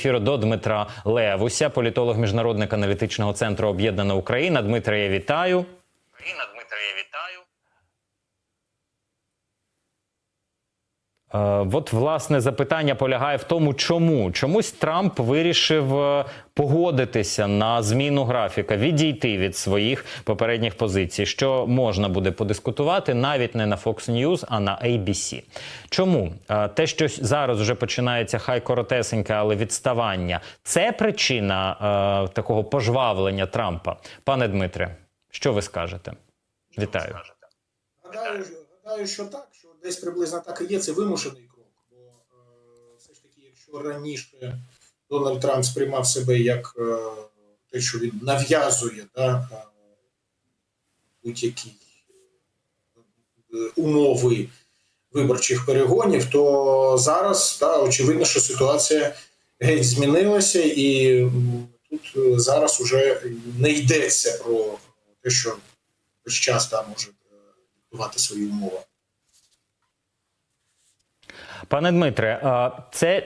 ефіру до Дмитра Левуся, політолог міжнародник аналітичного центру Об'єднана Україна. Дмитре, я вітаю. Україна, Дмитре, я вітаю. Е, От власне запитання полягає в тому, чому чомусь Трамп вирішив е, погодитися на зміну графіка, відійти від своїх попередніх позицій, що можна буде подискутувати навіть не на Fox News, а на ABC. Чому Е, те, що зараз вже починається хай коротесеньке, але відставання, це причина е, такого пожвавлення Трампа, пане Дмитре. Що ви скажете? Вітаю. Гадаю, гадаю, що так, десь приблизно так і є. Це вимушений крок. Бо е, все ж таки, якщо раніше Дональд Трамп сприймав себе як е, те, що він нав'язує да, е, будь-які умови виборчих перегонів, то зараз да, очевидно, що ситуація геть змінилася, і тут зараз уже не йдеться про те, що весь час там може диктувати свої умови. Пане Дмитре, це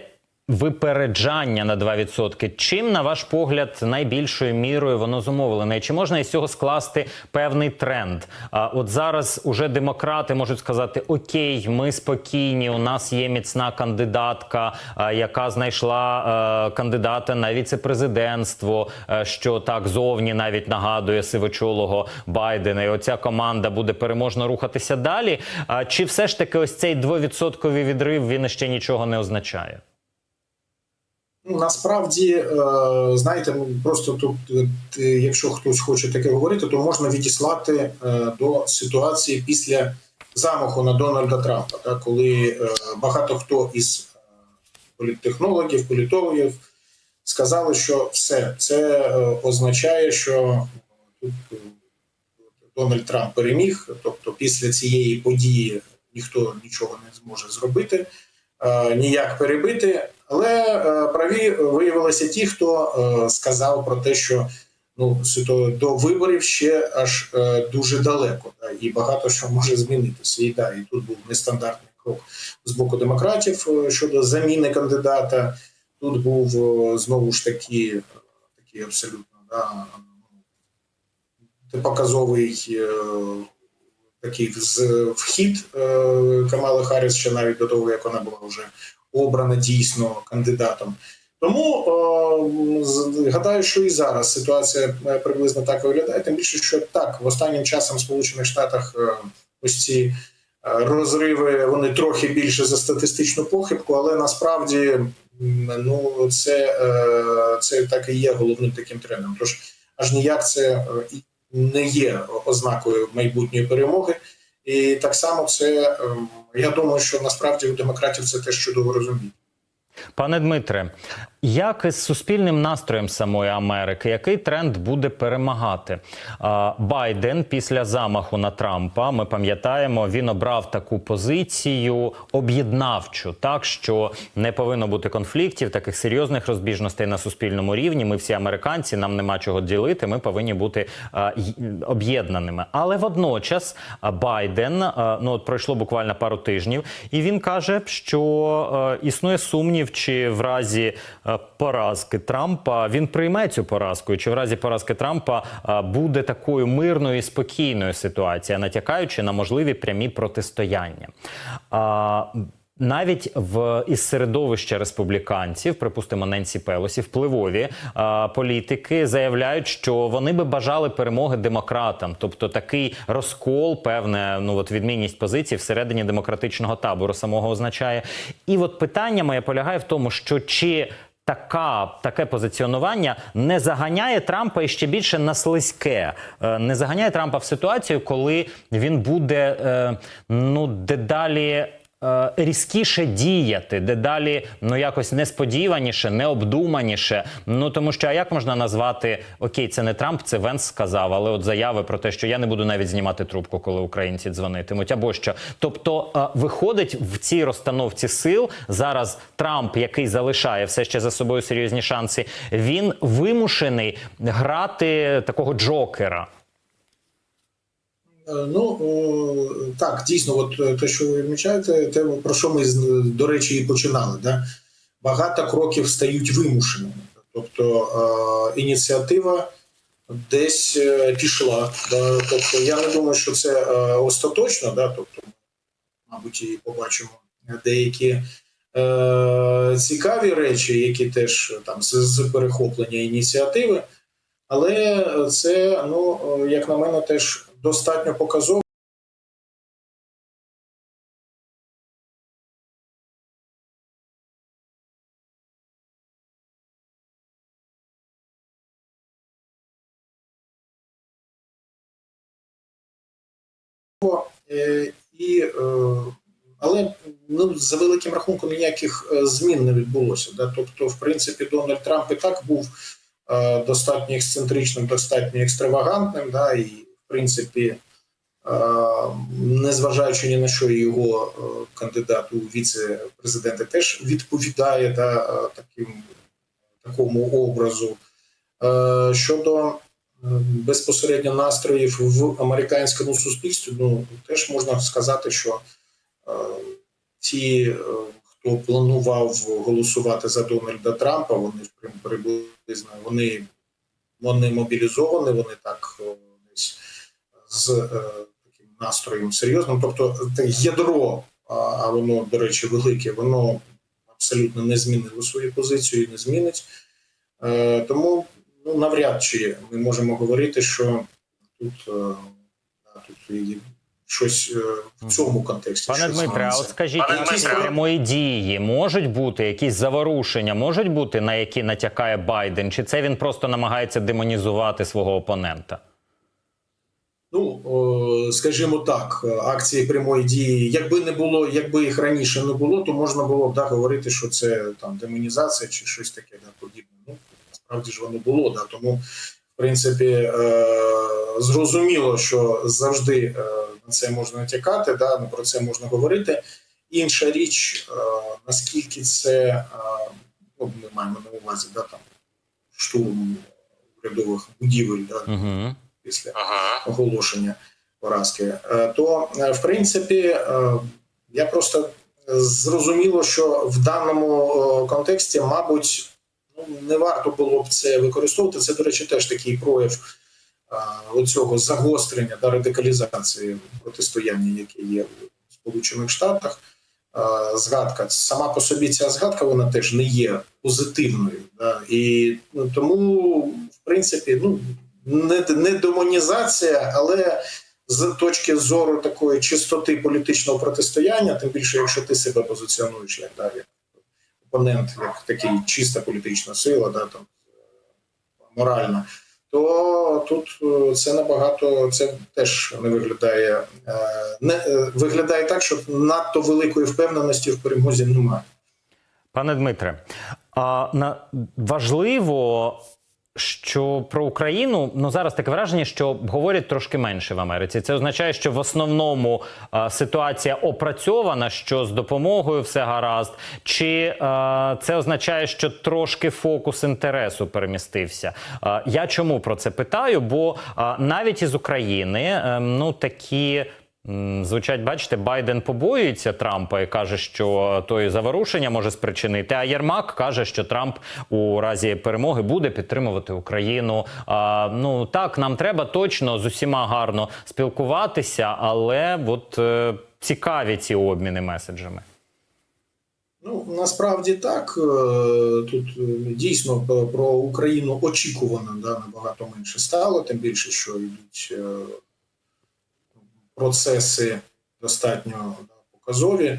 випереджання на 2%. Чим, на ваш погляд, найбільшою мірою воно зумовлене? Чи можна із цього скласти певний тренд? А от зараз уже демократи можуть сказати: Окей, ми спокійні, у нас є міцна кандидатка, яка знайшла кандидата на віце-президентство, що так зовні навіть нагадує сивочолого Байдена. І оця команда буде переможно рухатися далі. Чи все ж таки ось цей 2% відрив він ще нічого не означає? Ну, насправді, е, знаєте, ну, просто тут, е, якщо хтось хоче таке говорити, то можна відіслати е, до ситуації після замаху на Дональда Трампа, так, коли багато хто із політтехнологів, політологів сказали, що все це означає, що тут Дональд Трамп переміг, тобто після цієї події ніхто нічого не зможе зробити, ніяк перебити. Але е, праві виявилися ті, хто е, сказав про те, що ну до виборів ще аж е, дуже далеко, да, і багато що може змінитися. І да, і тут був нестандартний крок з боку демократів щодо заміни кандидата. Тут був знову ж таки такий абсолютно да, ну, показовий такий вхід Камали Харріс ще навіть до того, як вона була вже обрана дійсно кандидатом. Тому е, гадаю, що і зараз ситуація е, приблизно так виглядає. Тим більше, що так в останнім часом в Сполучених Штатах е, ось ці розриви вони трохи більше за статистичну похибку, але насправді ну це, це так і є головним таким трендом. Тож аж ніяк це не є ознакою майбутньої перемоги. І так само це ем, я думаю, що насправді у демократів це теж чудово розуміють. Пане Дмитре, як із суспільним настроєм самої Америки, який тренд буде перемагати? Байден після замаху на Трампа, ми пам'ятаємо, він обрав таку позицію об'єднавчу, так що не повинно бути конфліктів, таких серйозних розбіжностей на суспільному рівні. Ми всі американці, нам нема чого ділити. Ми повинні бути об'єднаними. Але водночас Байден, ну от пройшло буквально пару тижнів, і він каже, що е, існує сумнів, чи в разі е, поразки Трампа він прийме цю поразку, чи в разі поразки Трампа е, буде такою мирною і спокійною ситуація, натякаючи на можливі прямі протистояння. Навіть в із середовища республіканців, припустимо, Ненсі Пелосі, впливові а, політики заявляють, що вони би бажали перемоги демократам, тобто такий розкол, певне, ну от відмінність позицій всередині демократичного табору самого означає. І от питання моє полягає в тому, що чи Така таке позиціонування не заганяє Трампа і ще більше на слизьке, Е, не заганяє Трампа в ситуацію, коли він буде е, ну дедалі е, різкіше діяти, дедалі ну якось несподіваніше, необдуманіше. Ну тому що а як можна назвати окей, це не Трамп, це Венс сказав, але от заяви про те, що я не буду навіть знімати трубку, коли українці дзвонитимуть, або що. Тобто е, виходить в цій розстановці сил зараз Трамп, який залишає все ще за собою серйозні шанси, він вимушений грати такого джокера. Е, Ну так, дійсно, от е, те, що ви відмічаєте, те, про що ми до речі і починали. Да? багато кроків стають вимушеними. Тобто е, ініціатива десь пішла. Да? Тобто, я не думаю, що це остаточно, да? тобто, мабуть, і побачимо деякі цікаві речі, які теж там з, перехоплення ініціативи. Але це, ну, як на мене, теж достатньо показово. Е, І, е, але ну, за великим рахунком ніяких е, змін не відбулося. Да? Тобто, в принципі, Дональд Трамп і так був достатньо ексцентричним, достатньо екстравагантним, да? і, в принципі, е, незважаючи ні на що, його е, кандидат у віце-президенти теж відповідає да, е, таким, такому образу. Щодо безпосередньо настроїв в американському суспільстві, ну теж можна сказати, що ті, хто планував голосувати за Дональда Трампа, вони приблизно вони, вони мобілізовані, вони так десь з е, таким настроєм серйозним. Тобто те ядро, а, воно, до речі, велике, воно абсолютно не змінило свою позицію і не змінить. Е, тому ну, навряд чи ми можемо говорити, що тут, е, тут і щось е, в цьому контексті. Пане Дмитре, а от скажіть, Пане якісь прямої дії можуть бути, якісь заворушення можуть бути, на які натякає Байден, чи це він просто намагається демонізувати свого опонента? Ну, скажімо так, акції прямої дії, якби не було, якби їх раніше не було, то можна було б да, говорити, що це там демонізація чи щось таке да, подібне. Ну, насправді ж воно було, да. Тому, в принципі, е, зрозуміло, що завжди е, на це можна натякати, да, ну, про це можна говорити. Інша річ, е, наскільки це е, ну, ми маємо на увазі, да, там штурм урядових будівель, да, Угу. Після Ага. оголошення поразки, е, то е, в принципі е, я просто зрозуміло, що в даному контексті, мабуть, ну не варто було б це використовувати. Це, до речі, теж такий прояв оцього загострення та радикалізації протистояння, яке є в Сполучених Штатах. Згадка сама по собі ця згадка вона теж не є позитивною, да? і ну, тому, в принципі, ну не, демонізація, але з точки зору такої чистоти політичного протистояння, тим більше, якщо ти себе позиціонуєш як, да, як опонент, як такий чиста політична сила, да, там, моральна, то тут е, це набагато це теж не виглядає е, не е, виглядає так, що надто великої впевненості в перемозі немає. Пане Дмитре, а на важливо, що про Україну ну зараз таке враження, що говорять трошки менше в Америці. Це означає, що в основному а, ситуація опрацьована, що з допомогою все гаразд, чи а, це означає, що трошки фокус інтересу перемістився. А, я чому про це питаю? Бо а, навіть із України ем, ну такі. Звучать, бачите, Байден побоюється Трампа і каже, що той заворушення може спричинити. А Єрмак каже, що Трамп у разі перемоги буде підтримувати Україну. А, ну так, нам треба точно з усіма гарно спілкуватися, але от е, цікаві ці обміни меседжами. Ну насправді так. Е, Тут е, дійсно про Україну очікувано да, набагато менше стало, тим більше, що йдуть е, процеси достатньо да, показові.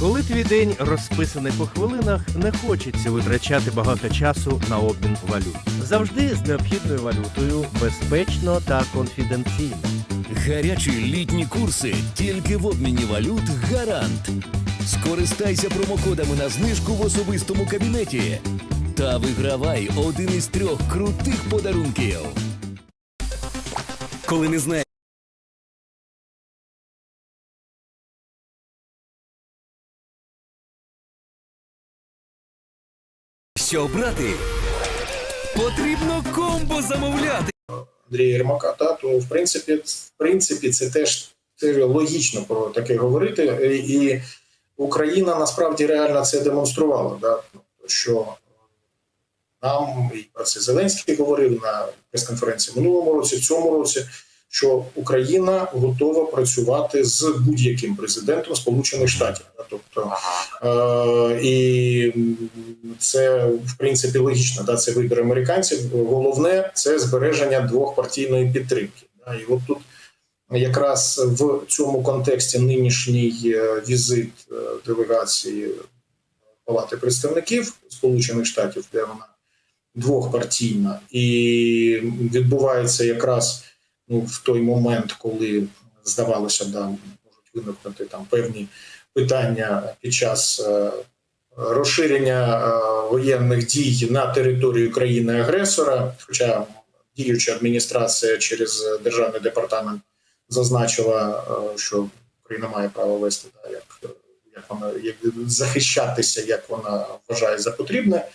Коли твій день розписаний по хвилинах, не хочеться витрачати багато часу на обмін валют. Завжди з необхідною валютою, безпечно та конфіденційно. Гарячі літні курси тільки в обміні валют гарант. Скористайся промокодами на знижку в особистому кабінеті та вигравай один із трьох крутих подарунків. Коли не знаєш. Що брати? Потрібно комбо замовляти. Андрія Єрмака, та, то в принципі, в принципі, це теж, теж логічно про таке говорити. І Україна насправді реально це демонструвала. Да? Що нам і про це Зеленський говорив на прес-конференції минулому році, в цьому році, що Україна готова працювати з будь-яким президентом Сполучених Штатів. Тобто, е- і це в принципі логічно. Да? Це вибір американців. Головне це збереження двохпартійної підтримки. Да? І от тут якраз в цьому контексті нинішній е, візит е, делегації Палати представників Сполучених Штатів, де вона двохпартійна, і відбувається якраз ну, в той момент, коли здавалося, да, можуть виникнути там певні питання під час е, розширення е, воєнних дій на територію країни-агресора. Хоча діюча адміністрація через державний департамент зазначила, е, що Україна має право вести да, як, як вона як захищатися, як вона вважає за потрібне.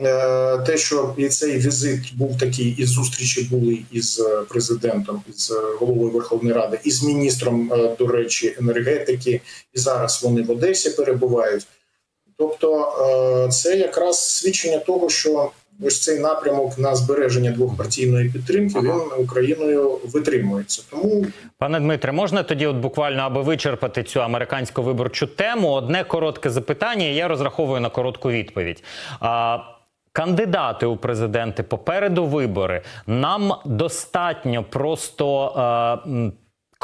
Е, Те, що і цей візит був такий, і зустрічі були із е, президентом, із е, головою Верховної Ради, і з міністром, до речі, енергетики, і зараз вони в Одесі перебувають. Тобто, це якраз свідчення того, що ось цей напрямок на збереження двохпартійної підтримки він Україною витримується. Тому Пане Дмитре, можна тоді, от буквально, аби вичерпати цю американську виборчу тему, одне коротке запитання. і Я розраховую на коротку відповідь. Кандидати у президенти попереду вибори. Нам достатньо просто е,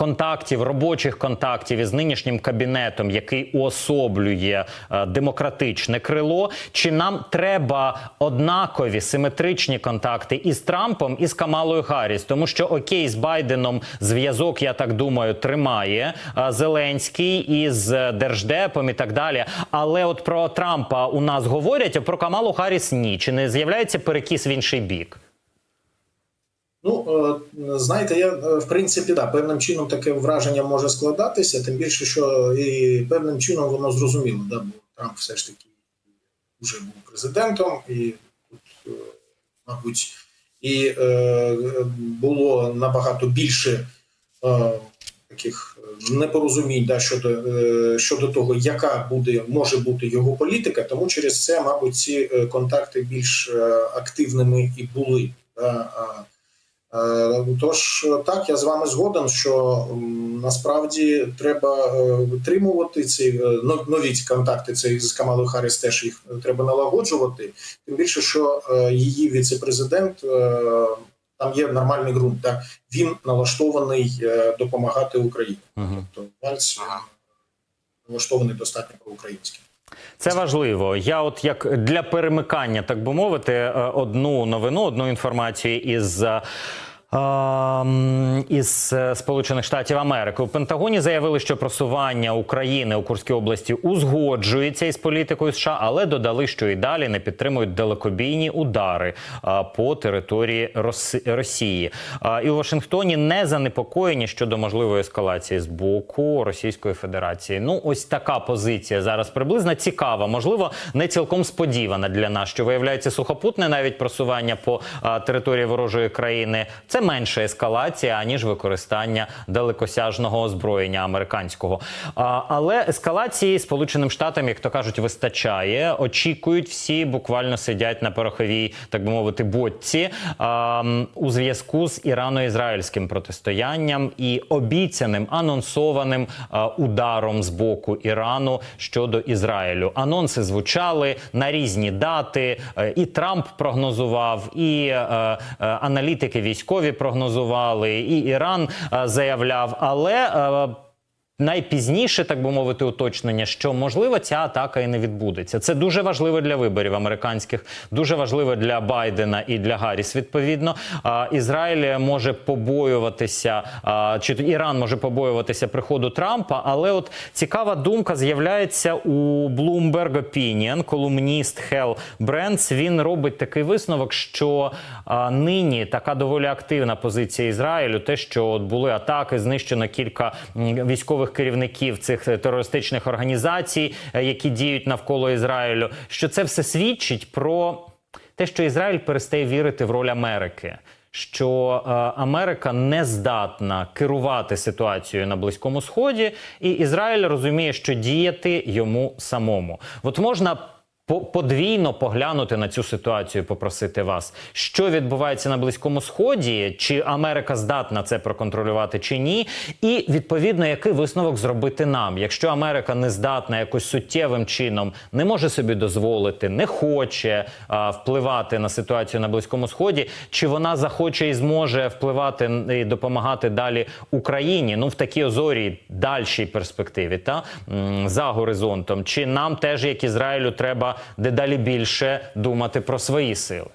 контактів, робочих контактів із нинішнім кабінетом, який уособлює е, демократичне крило. Чи нам треба однакові симетричні контакти із Трампом і з Камалою Гарріс? Тому що окей, з Байденом зв'язок, я так думаю, тримає е, Зеленський із держдепом і так далі. Але от про Трампа у нас говорять, а про Камалу Гарріс ні. Чи не з'являється перекіс в інший бік? Ну, е, знаєте, я е, в принципі да, певним чином таке враження може складатися, тим більше, що і певним чином воно зрозуміло, да, бо Трамп все ж таки вже був президентом, і тут, е, мабуть, і е, було набагато більше е, таких непорозумінь да, щодо, е, щодо того, яка буде може бути його політика, тому через це, мабуть, ці контакти більш активними і були. Да, Тож так, я з вами згоден, що насправді треба е, витримувати ці е, нові ці контакти. Це з Камалою Харріс теж їх треба налагоджувати. Тим більше, що е, її віце-президент е, там є нормальний ґрунт. Так він налаштований е, допомагати Україні. Тобто налаштований достатньо проукраїнський. Це важливо. Я, от як для перемикання, так би мовити, е, одну новину, одну інформацію із. Із е, Сполучених Штатів Америки у Пентагоні заявили, що просування України у Курській області узгоджується із політикою США, але додали, що і далі не підтримують далекобійні удари по території Росії. І у Вашингтоні не занепокоєні щодо можливої ескалації з боку Російської Федерації. Ну, ось така позиція зараз приблизно цікава, можливо, не цілком сподівана для нас, що виявляється сухопутне навіть просування по території ворожої країни. Це менша ескалація аніж використання далекосяжного озброєння американського. Але ескалації Сполученим Штатам, як то кажуть, вистачає. Очікують всі, буквально сидять на пороховій, так би мовити, бочці а, у зв'язку з ірано-ізраїльським протистоянням і обіцяним анонсованим ударом з боку Ірану щодо Ізраїлю. Анонси звучали на різні дати. Е, І Трамп прогнозував, і е, е, аналітики військові прогнозували, і Іран е, заявляв, але. Найпізніше, так би мовити, уточнення, що можливо ця атака і не відбудеться. Це дуже важливо для виборів американських, дуже важливо для Байдена і для Гарріс. Відповідно, Ізраїль може побоюватися, а, чи Іран може побоюватися приходу Трампа. Але от цікава думка з'являється у Bloomberg Opinion, колумніст Хел Брендс. Він робить такий висновок, що нині така доволі активна позиція Ізраїлю, те, що от були атаки, знищено кілька м, військових керівників цих е, терористичних організацій, е, які діють навколо Ізраїлю. Що це все свідчить про те, що Ізраїль перестає вірити в роль Америки. що е, Америка не здатна керувати ситуацією на Близькому Сході, і Ізраїль розуміє, що діяти йому самому. От можна подвійно поглянути на цю ситуацію, попросити вас, що відбувається на Близькому Сході, чи Америка здатна це проконтролювати чи ні, і відповідно який висновок зробити нам, якщо Америка не здатна якось суттєвим чином, не може собі дозволити, не хоче а, впливати на ситуацію на Близькому Сході, чи вона захоче і зможе впливати і допомагати далі Україні, ну в такій озорій дальшій перспективі, та за горизонтом, чи нам теж, як Ізраїлю, треба дедалі більше думати про свої сили?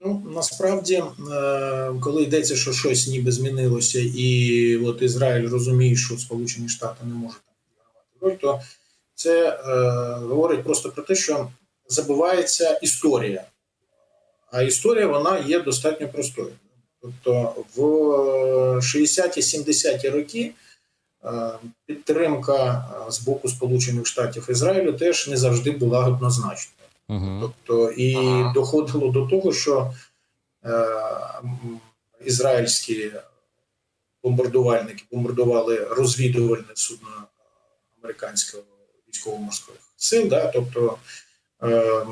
Ну насправді, е, коли йдеться, що щось ніби змінилося, і от Ізраїль розуміє, що Сполучені Штати не можуть там відігравати роль, то це е, говорить просто про те, що забувається історія. А історія вона є достатньо простою. Тобто в 60-70-ті роки підтримка е, з боку Сполучених Штатів Ізраїлю теж не завжди була однозначною. Угу. Тобто і Ага. доходило до того, що е, ізраїльські бомбардувальники бомбардували розвідувальне судно американського військово-морських сил, да, тобто, е,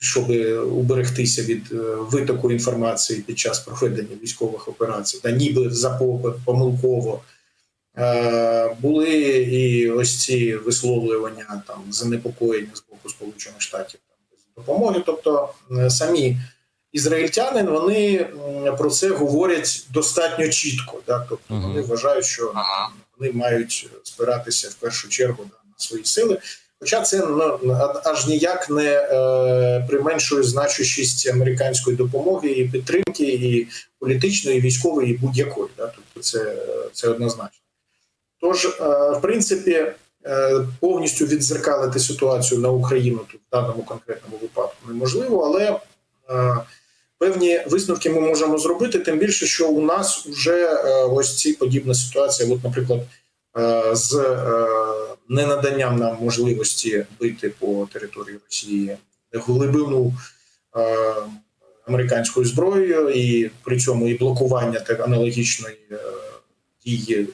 щоб уберегтися від е, витоку інформації під час проведення військових операцій, та ніби запо- помилково. Е, були і ось ці висловлювання там занепокоєння з боку Сполучених Штатів допомоги. Тобто е, самі ізраїльтяни вони про це говорять достатньо чітко. Да? Тобто вони вважають, що вони мають спиратися в першу чергу да, на свої сили. Хоча це ну, аж ніяк не е, применшує значущість американської допомоги і підтримки, і політичної, і військової, і будь-якої. Да? Тобто це, це однозначно. Тож, е, в принципі, е, повністю відзеркалити ситуацію на Україну тут в даному конкретному випадку неможливо, але е, певні висновки ми можемо зробити, тим більше, що у нас вже ось ці подібна ситуація, от, наприклад, з ненаданням нам можливості бити по території Росії глибину американською зброєю, і при цьому і блокування так аналогічної дії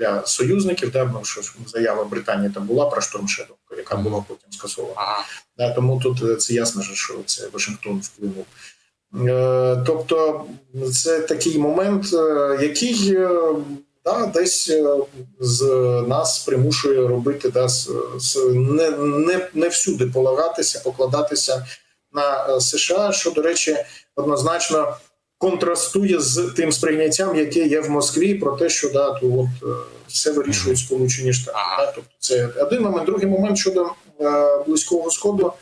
для союзників, да, ну, що заява Британії там була про Shadow, яка була потім скасована. Ага. Да, тому тут е, це ясно, що це Вашингтон вплинув. Е, тобто, це такий момент, е, який да, десь з нас примушує робити да, з, з, не, не, не всюди полагатися, покладатися на США, що, до речі, однозначно контрастує з тим сприйняттям, яке є в Москві, про те, що да, то от, е, все вирішують Сполучені Штати. Ага. Да, тобто це один момент. Другий момент щодо е, Близького Сходу.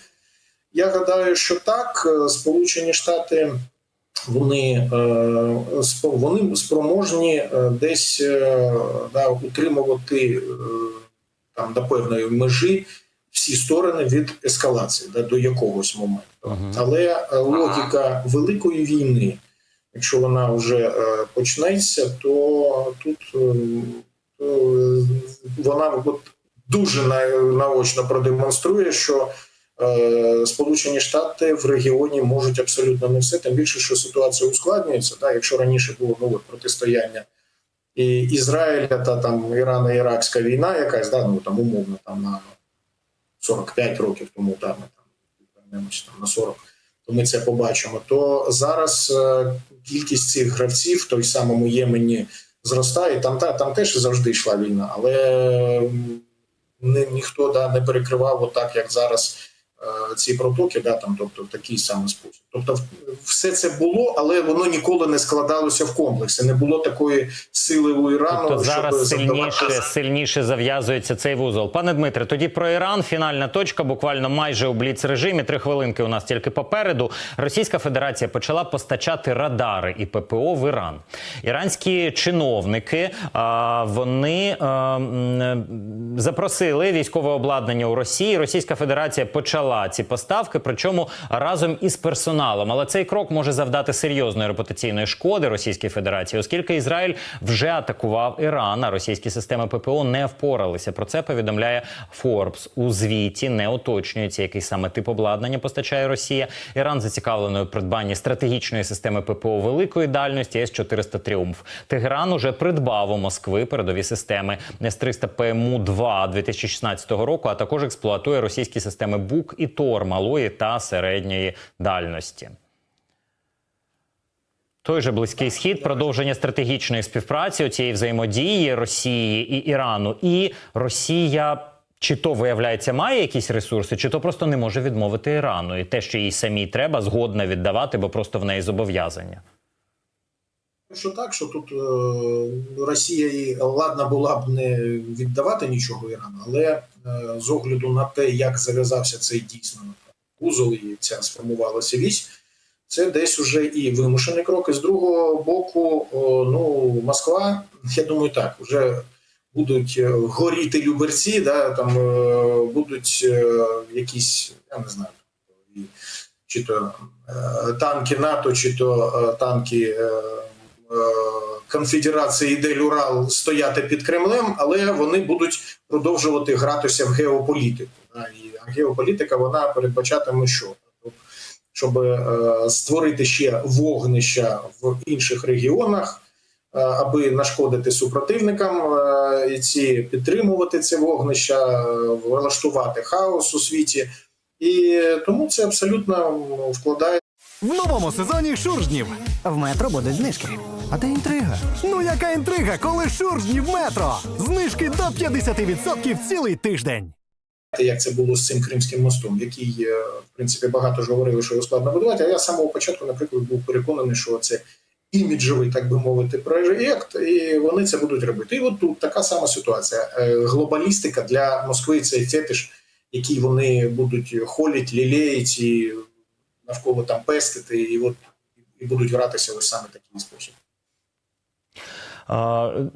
Я гадаю, що так, е, Сполучені Штати вони, е, вони спроможні десь да, утримувати там до певної межі всі сторони від ескалації да, до якогось моменту. Мгм. Але е, логіка великої війни, якщо вона вже е, почнеться, то тут е, вона от дуже наочно продемонструє, що е, Сполучені Штати в регіоні можуть абсолютно не все, тим більше, що ситуація ускладнюється. Да? Якщо раніше було ну, протистояння і Ізраїля та там Ірано-Іракська війна, якась да, ну там умовно там на 45 років тому, там вернемося там на 40, то ми це побачимо. То зараз кількість цих гравців в той самому Ємені зростає. Там та там теж завжди йшла війна, але ніхто да, не перекривав отак, як зараз. Е, Ці протоки, да, там, тобто в такий самий спосіб. Тобто, все це було, але воно ніколи не складалося в комплексі. Не було такої сили у Ірану, Тобто зараз сильніше, сильніше зав'язується цей вузол. Пане Дмитре, тоді про Іран. Фінальна точка, буквально майже у бліц режимі. Три хвилинки у нас тільки попереду. Російська Федерація почала постачати радари і ППО в Іран. Іранські чиновники а, вони а, запросили військове обладнання у Росії. Російська Федерація почала ці поставки, причому разом із персоналом. Але цей крок може завдати серйозної репутаційної шкоди Російській Федерації, оскільки Ізраїль вже атакував Іран. А російські системи ППО не впоралися. Про це повідомляє Forbes. У звіті не уточнюється, який саме тип обладнання постачає Росія. Іран зацікавлений у придбанні стратегічної системи ППО великої дальності С-400 Тріумф. Тегеран уже придбав у Москви передові системи С-300 ПМУ-2 2016 року, а також експлуатує російські системи БУК і ТОР малої та середньої дальності. Той же близький схід, продовження стратегічної співпраці цієї взаємодії Росії і Ірану, і Росія. Чи то виявляється має якісь ресурси, чи то просто не може відмовити Ірану, і те, що їй самій треба, згодна віддавати, бо просто в неї зобов'язання. Що так, що тут е, Росія і ладна була б не віддавати нічого Ірану, але е, з огляду на те, як зав'язався цей дійсно вузол і ця сформувалася вісь, це десь уже і вимушений крок. І з другого боку, ну Москва, я думаю, так, вже будуть е, горіти люберці, да, там будуть якісь, я не знаю, чи то танки НАТО, чи то танки. Е, Конфедерації Ідель Урал стояти під Кремлем, але вони будуть продовжувати гратися в геополітику. І геополітика вона передбачатиме, що Тобто, щоб е, створити ще вогнища в інших регіонах, е, аби нашкодити супротивникам, ці підтримувати це вогнища, влаштувати хаос у світі. І тому це абсолютно вкладає. В новому сезоні шуржнів. В метро будуть знижки. А де інтрига? Ну яка інтрига, коли шуржні в метро? Знижки до 50% цілий тиждень. як це було з цим Кримським мостом, який, е, в принципі, багато ж говорили, що його складно будувати. А я з самого початку, наприклад, був переконаний, що це іміджовий, так би мовити, проєкт, і вони це будуть робити. І от тут така сама ситуація. Е, Глобалістика для Москви це фетиш, який вони будуть холіть, лілеять і навколо там пестити, і от і будуть гратися ось саме такий спосіб.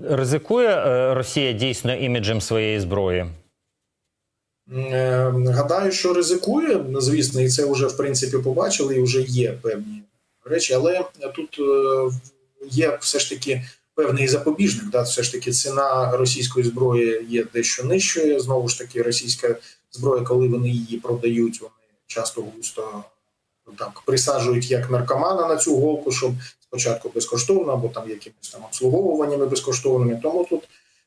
Ризикує е, Росія дійсно іміджем своєї зброї? Е, Гадаю, що ризикує, звісно, і це вже в принципі побачили, і вже є певні речі, але тут е, є все ж таки певний запобіжник. Да? Все ж таки ціна російської зброї є дещо нижчою. Знову ж таки, російська зброя, коли вони її продають, вони часто густо ну, так присаджують як наркомана на цю голку, щоб спочатку безкоштовно, або там якимись там обслуговуваннями безкоштовними. Тому тут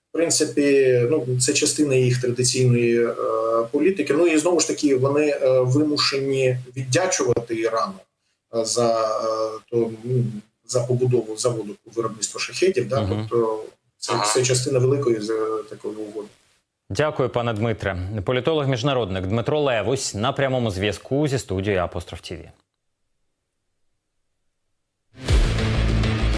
в принципі, ну це частина їх традиційної е, політики. Ну і знову ж таки вони е, вимушені віддячувати Ірану е, за е, то ну, за побудову заводу по виробництву шахедів. Да? Мгм. Тобто це, це частина великої з такої угоди. Дякую, пане Дмитре. Політолог міжнародник Дмитро Левусь на прямому зв'язку зі студією Апостроф ТІВІ.